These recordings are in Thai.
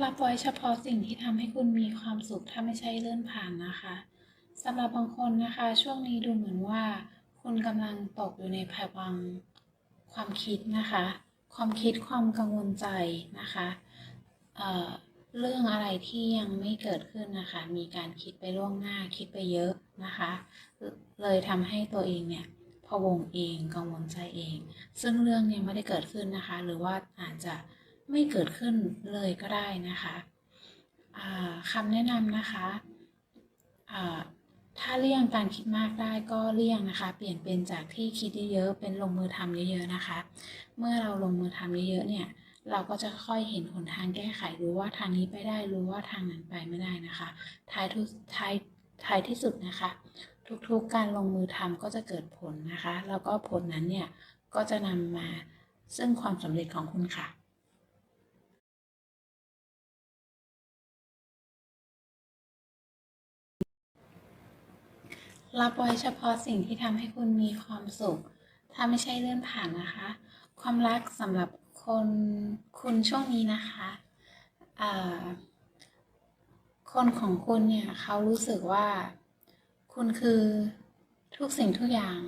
รับไว้เฉพาะสิ่งที่ทำให้คุณมีความสุขถ้าไม่ใช่เลื่อนผ่านนะคะสำหรับบางคนนะคะ ช่วงนี้ดูเหมือนว่า คุณกำลังตกอยู่ในภวังความคิดนะคะ ความคิดความกังวลใจนะคะเเรื่องอะไรที่ยังไม่เกิดขึ้นนะคะ มีการคิดไปล่วงหน้าคิดไปเยอะนะคะ เลยทำให้ตัวเองเนี่ยพะวงเองกังวลใจเอง ซึ่งเรื่องเนี่ยไม่ได้เกิดขึ้นนะคะ หรือว่าอาจจะ ไม่เกิดขึ้นเลยก็ได้นะคะคำแนะนำนะคะถ้าเลี่ยงการคิดมากได้ก็เลี่ยงนะคะ เปลี่ยนเป็นจากที่คิดเยอะๆเป็นลงมือทำเยอะๆนะคะ เมื่อเราลงมือทำเยอะๆเนี่ย เราก็จะค่อยเห็นหนทางแก้ไขรู้ว่าทางนี้ไปได้รู้ว่าทางนั้นไปไม่ได้นะคะ ท้ายทุกท้ายท้ายที่สุดนะคะ ทุกๆการลงมือทำก็จะเกิดผลนะคะ แล้วก็ผลนั้นเนี่ยก็จะนำมาซึ่งความสำเร็จของคุณค่ะ รับไว้เฉพาะสิ่งที่ทำให้คุณมีความสุข ถ้าไม่ใช่เลื่อนผ่านนะคะ ความรักสำหรับคนคุณช่วงนี้นะคะคนของคุณเนี่ยเขารู้สึกว่า คุณคือทุกสิ่งทุกอย่าง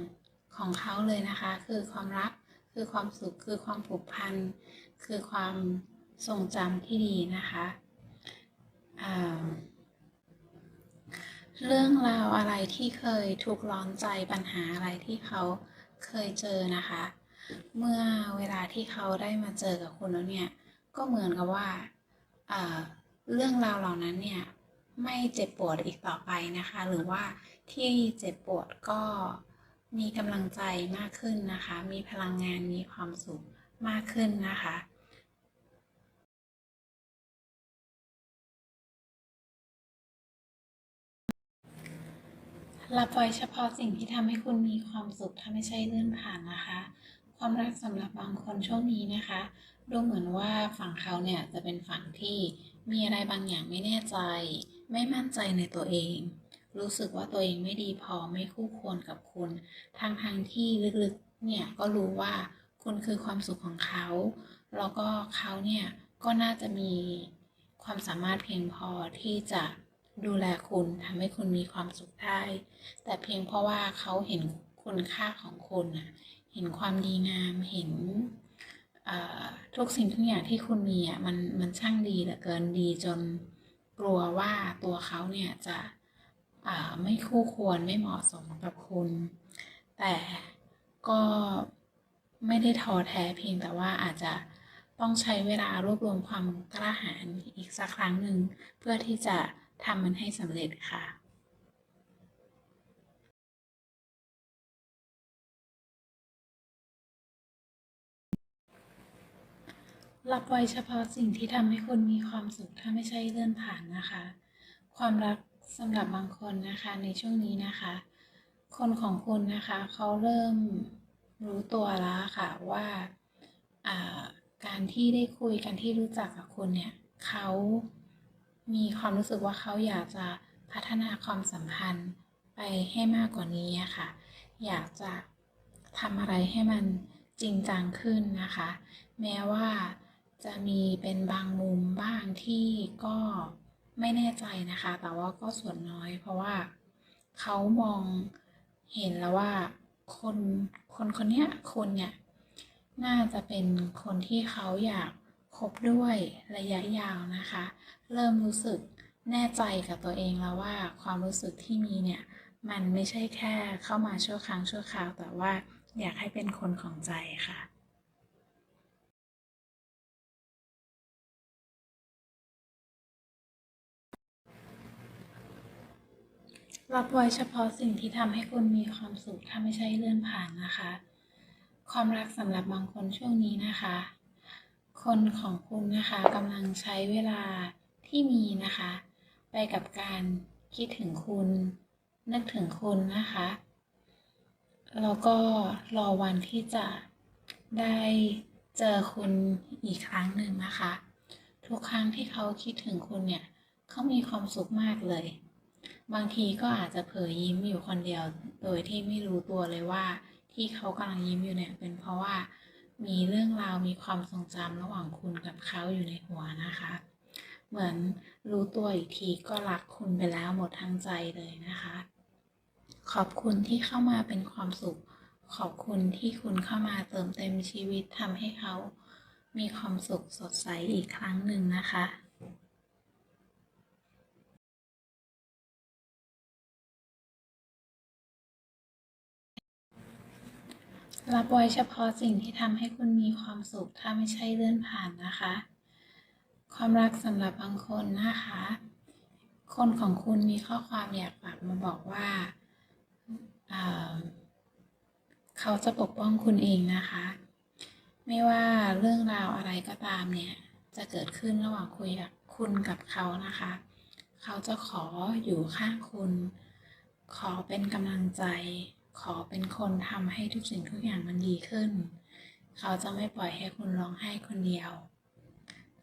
ของเขาเลยนะคะ คือความรักคือความสุขคือความผูกพัน คือความทรงจำที่ดีนะคะอ่า เรื่องราวอะไรที่เคยทุกร้อนใจปัญหาอะไรที่เขาเคยเจอนะคะ เมื่อเวลาที่เขาได้มาเจอกับคุณแล้วเนี่ย ก็เหมือนกับว่าเรื่องราวเหล่านั้นเนี่ยไม่เจ็บปวดอีกต่อไปนะคะ หรือว่าที่เจ็บปวดก็มีกำลังใจมากขึ้นนะคะ มีพลังงานมีความสุขมากขึ้นนะคะ รับไว้เฉพาะสิ่งที่ทำให้คุณมีความสุข ถ้าไม่ใช่เลื่อนผ่านนะคะ ความรักสำหรับบางคนช่วงนี้นะคะ ดูเหมือนว่าฝั่งเขาเนี่ยจะเป็นฝั่งที่มีอะไรบางอย่างไม่แน่ใจ ไม่มั่นใจในตัวเอง รู้สึกว่าตัวเองไม่ดีพอไม่คู่ควรกับคุณทางทางที่ลึกๆเนี่ยก็รู้ว่าคุณคือความสุขของเขา แล้วก็เขาเนี่ยก็น่าจะมีความสามารถเพียงพอที่จะ ดูแลคุณทำให้คุณมีความสุขได้ แต่เพียงเพราะว่าเขาเห็นคุณค่าของคุณน่ะเห็นความดีงามเห็นทุกสิ่งทุกอย่างที่คุณมีอะมันมันช่างดีเหลือเกินดีจนกลัวว่าตัวเขาเนี่ยจะไม่คู่ควรไม่เหมาะสมกับคุณ แต่ก็ไม่ได้ท้อแท้เพียงแต่ว่าอาจจะต้องใช้เวลารวบรวมความกล้าหาญอีกสักครั้งหนึ่งเพื่อที่จะ ทำมันให้สำเร็จค่ะรับไว้เฉพาะสิ่งที่ทำให้คุณมีความสุข ถ้าไม่ใช่เลื่อนผ่านนะคะ ความรักสำหรับบางคนนะคะในช่วงนี้นะคะ คนของคุณนะคะเขาเริ่มรู้ตัวแล้วค่ะว่าการที่ได้คุยกันที่รู้จักกับคุณเนี่ยเขา มีความรู้สึกว่าเขาอยากจะพัฒนาความสัมพันธ์ไปให้มากกว่านี้ค่ะ อยากจะทำอะไรให้มันจริงจังขึ้นนะคะ แม้ว่าจะมีเป็นบางมุมบ้างที่ก็ไม่แน่ใจนะคะ แต่ว่าก็ส่วนน้อย เพราะว่าเขามองเห็นแล้วว่าคนคนคนนี้คนเนี่ยน่าจะเป็นคนที่เขาอยาก คบด้วยระยะยาวนะคะ เริ่มรู้สึกแน่ใจกับตัวเองแล้วว่าความรู้สึกที่มีเนี่ย มันไม่ใช่แค่เข้ามาชั่วครั้งชั่วคราว แต่ว่าอยากให้เป็นคนของใจค่ะรับไว้เฉพาะสิ่งที่ทำให้คุณมีความสุข ถ้าไม่ใช่เลื่อนผ่านนะคะ ความรักสำหรับบางคนช่วงนี้นะคะ คนของคุณนะคะกำลังใช้เวลาที่มีนะคะ ไปกับการคิดถึงคุณ นึกถึงคุณนะคะ แล้วก็รอวันที่จะได้เจอคุณอีกครั้งหนึ่งนะคะ ทุกครั้งที่เขาคิดถึงคุณเนี่ยเขามีความสุขมากเลย บางทีก็อาจจะเผยยิ้มอยู่คนเดียว โดยที่ไม่รู้ตัวเลยว่าที่เขากำลังยิ้มอยู่เนี่ยเป็นเพราะว่า มีเรื่องราวมีความทรงจำระหว่างคุณกับเขาอยู่ในหัวนะคะ เหมือนรู้ตัวอีกทีก็รักคุณไปแล้วหมดทั้งใจเลยนะคะ ขอบคุณที่เข้ามาเป็นความสุข ขอบคุณที่คุณเข้ามาเติมเต็มชีวิตทำให้เขา มีความสุขสดใสอีกครั้งหนึ่งนะคะ รับไว้เฉพาะสิ่งที่ทำให้คุณมีความสุข ถ้าไม่ใช่เลื่อนผ่านนะคะ ความรักสำหรับบางคนนะคะ คนของคุณมีข้อความอยากฝากมาบอกว่าอ่าเขาจะปกป้องคุณเองนะคะ ไม่ว่าเรื่องราวอะไรก็ตามเนี่ย จะเกิดขึ้นระหว่างคุยกับคุณกับเขานะคะ เขาจะขออยู่ข้างคุณ ขอเป็นกำลังใจ ขอเป็นคนทำให้ทุกสิ่งทุกอย่างมันดีขึ้น เขาจะไม่ปล่อยให้คุณร้องไห้คนเดียว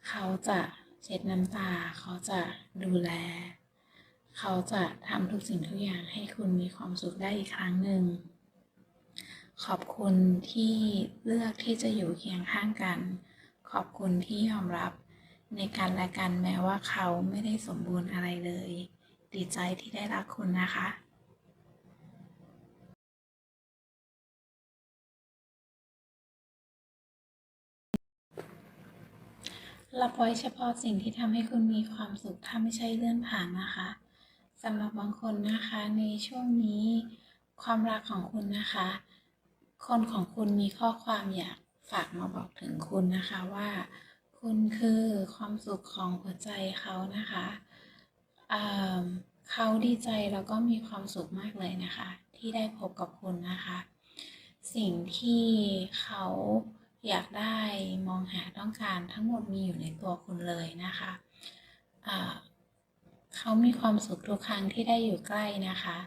เขาจะเช็ดน้ำตา เขาจะดูแล เขาจะทำทุกสิ่งทุกอย่างให้คุณมีความสุขได้อีกครั้งหนึ่ง ขอบคุณที่เลือกที่จะอยู่เคียงข้างกัน ขอบคุณที่ยอมรับในการและกันแม้ว่าเขาไม่ได้สมบูรณ์อะไรเลย ดีใจที่ได้รักคุณนะคะ รับไว้เฉพาะสิ่งที่ทำให้คุณมีความสุข ถ้าไม่ใช่เลื่อนผ่านนะคะสำหรับบางคนนะคะในช่วงนี้ความรักของคุณนะคะ คนของคุณมีข้อความอยากฝากมาบอกถึงคุณนะคะว่า คุณคือความสุขของหัวใจเขานะคะอ่าเขาดีใจแล้วก็มีความสุขมากเลยนะคะ ที่ได้พบกับคุณนะคะ สิ่งที่เขา อยากได้มองหาต้องการทั้งหมดมีอยู่ในตัวคุณเลยนะคะอ่าเขามีความสุขทุกครั้งที่ได้อยู่ใกล้นะคะ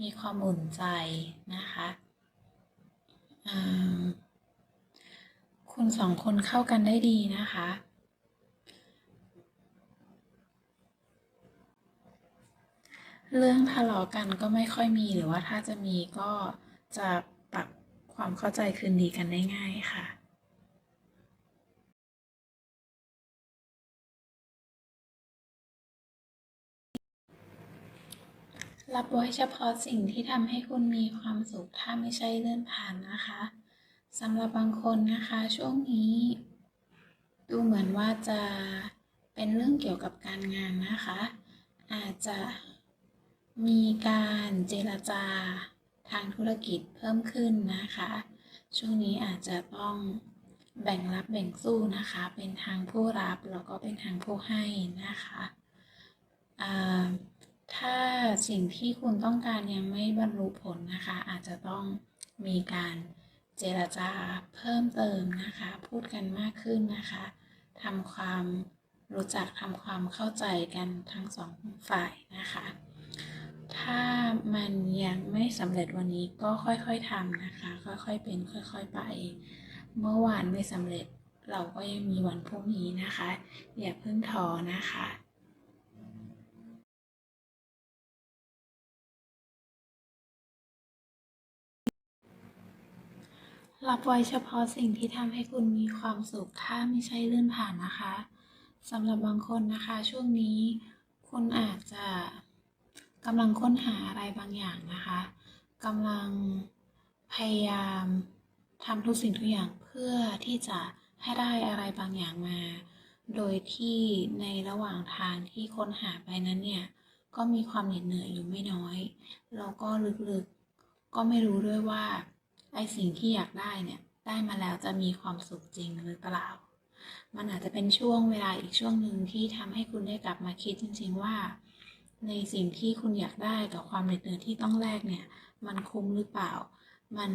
มีความอุ่นใจนะคะคุณสองคนเข้ากันได้ดีนะคะ เรื่องทะเลาะกันก็ไม่ค่อยมีหรือว่าถ้าจะมีก็จะปรับความเข้าใจคืนดีกันได้ง่ายค่ะ รับไว้เฉพาะสิ่งที่ทำให้คุณมีความสุข ถ้าไม่ใช่เลื่อนผ่านนะคะสำหรับบางคนนะคะ ช่วงนี้ ดูเหมือนว่าจะเป็นเรื่องเกี่ยวกับการงานนะคะ อาจจะมีการเจรจาทางธุรกิจเพิ่มขึ้นนะคะ ช่วงนี้อาจจะต้องแบ่งรับแบ่งสู้นะคะ เป็นทางผู้รับแล้วก็เป็นทางผู้ให้นะคะอ่า ถ้าสิ่งที่คุณต้องการยังไม่บรรลุผลนะคะ อาจจะต้องมีการเจรจาเพิ่มเติมนะคะ พูดกันมากขึ้นนะคะทำความรู้จักทำความเข้าใจกันทั้งสองฝ่ายนะคะ ถ้ามันยังไม่สำเร็จวันนี้ก็ค่อยๆทำนะคะ ค่อยๆเป็นค่อยๆไป เมื่อวานไม่สำเร็จเราก็ยังมีวันพรุ่งนี้นะคะ อย่าเพิ่งท้อนะคะ รับไว้เฉพาะสิ่งที่ทำให้คุณมีความสุข ถ้าไม่ใช่เลื่อนผ่านนะคะสำหรับบางคนนะคะ ช่วงนี้ คุณอาจจะกำลังค้นหาอะไรบางอย่างนะคะกำลังพยายามทำทุกสิ่งทุกอย่างเพื่อที่จะให้ได้อะไรบางอย่างมา โดยที่ในระหว่างทางที่ค้นหาไปนั้นเนี่ย ก็มีความเหน็ดเหนื่อยอยู่ไม่น้อย แล้วก็ลึกๆก็ไม่รู้ด้วยว่า ไอสิ่งที่อยากได้เนี่ยได้มาแล้วจะมีความสุขจริงหรือเปล่า มันอาจจะเป็นช่วงเวลาอีกช่วงหนึ่งที่ทำให้คุณได้กลับมาคิดจริง ๆว่า ในสิ่งที่คุณอยากได้กับความเหน็ดเหนื่อยที่ต้องแลกเนี่ย มันคุ้มหรือเปล่า มัน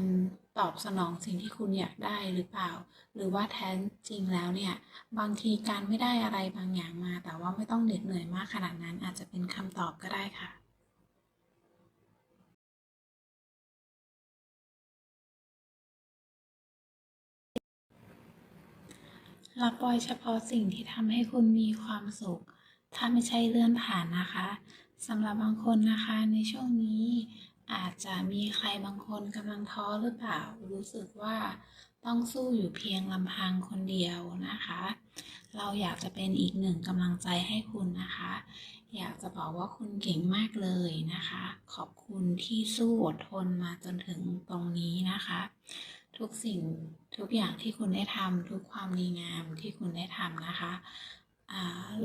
ตอบสนองสิ่งที่คุณอยากได้หรือเปล่า หรือว่าแท้จริงแล้วเนี่ย บางทีการไม่ได้อะไรบางอย่างมา แต่ว่าไม่ต้องเหน็ดเหนื่อยมากขนาดนั้นอาจจะเป็นคำตอบก็ได้ค่ะ รับไว้เฉพาะสิ่งที่ทำให้คุณมีความสุข ถ้าไม่ใช่เลื่อนผ่านนะคะสำหรับบางคนนะคะในช่วงนี้อาจจะมีใครบางคนกำลังท้อหรือเปล่า รู้สึกว่าต้องสู้อยู่เพียงลำพังคนเดียวนะคะ เราอยากจะเป็นอีกหนึ่งกำลังใจให้คุณนะคะ อยากจะบอกว่าคุณเก่งมากเลยนะคะ ขอบคุณที่สู้อดทนมาจนถึงตรงนี้นะคะ ทุกสิ่งทุกอย่างที่คุณได้ทำทุกความดีงามที่คุณได้ทำนะคะ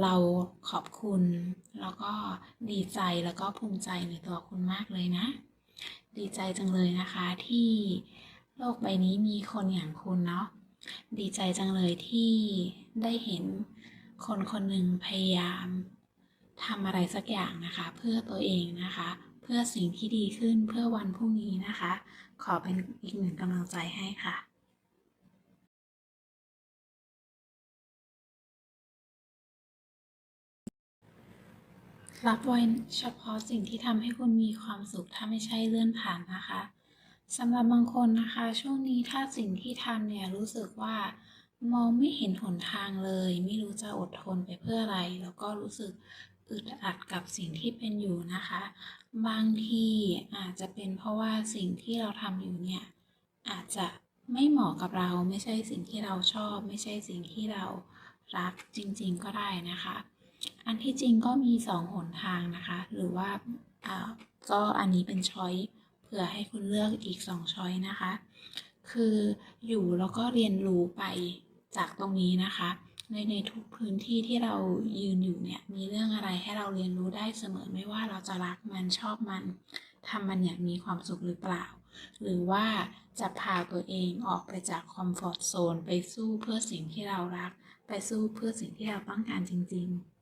เราขอบคุณ แล้วก็ดีใจแล้วก็ภูมิใจในตัวคุณมากเลยนะ ดีใจจังเลยนะคะที่โลกใบนี้มีคนอย่างคุณเนาะดีใจจังเลยที่ได้เห็นคนคนหนึ่งพยายามทำอะไรสักอย่างนะคะ เพื่อตัวเองนะคะ เพื่อสิ่งที่ดีขึ้นเพื่อวันพรุ่งนี้นะคะ ขอเป็นอีกหนึ่งกำลังใจให้ค่ะรับไว้เฉพาะสิ่งที่ทำให้คุณมีความสุขถ้าไม่ใช่เลื่อนผ่านนะคะสำหรับบางคนนะคะ ช่วงนี้ถ้าสิ่งที่ทำเนี่ยรู้สึกว่ามองไม่เห็นหนทางเลย ไม่รู้จะอดทนไปเพื่ออะไร แล้วก็รู้สึก อึดอัดกับสิ่งที่เป็นอยู่นะคะ บางทีอาจจะเป็นเพราะว่าสิ่งที่เราทำอยู่เนี่ยอาจจะไม่เหมาะกับเราไม่ใช่สิ่งที่เราชอบ ไม่ใช่สิ่งที่เรารักจริง ๆ ก็ได้นะคะ อันที่จริงก็มีสองหนทางนะคะ หรือว่าอ่าก็อันนี้เป็นช้อยเผื่อให้คุณเลือกอีกสองช้อยนะคะ คืออยู่แล้วก็เรียนรู้ไปจากตรงนี้นะคะ ในในทุกพื้นที่ที่เรายืนอยู่เนี่ยมีเรื่องอะไรให้เราเรียนรู้ได้เสมอไม่ว่าเราจะรักมันชอบมันทำมันอย่างมีความสุขหรือเปล่า หรือว่าจะพาตัวเองออกไปจากคอมฟอร์ทโซนไปสู้เพื่อสิ่งที่เรารัก ไปสู้เพื่อสิ่งที่เราต้องการจริง ๆ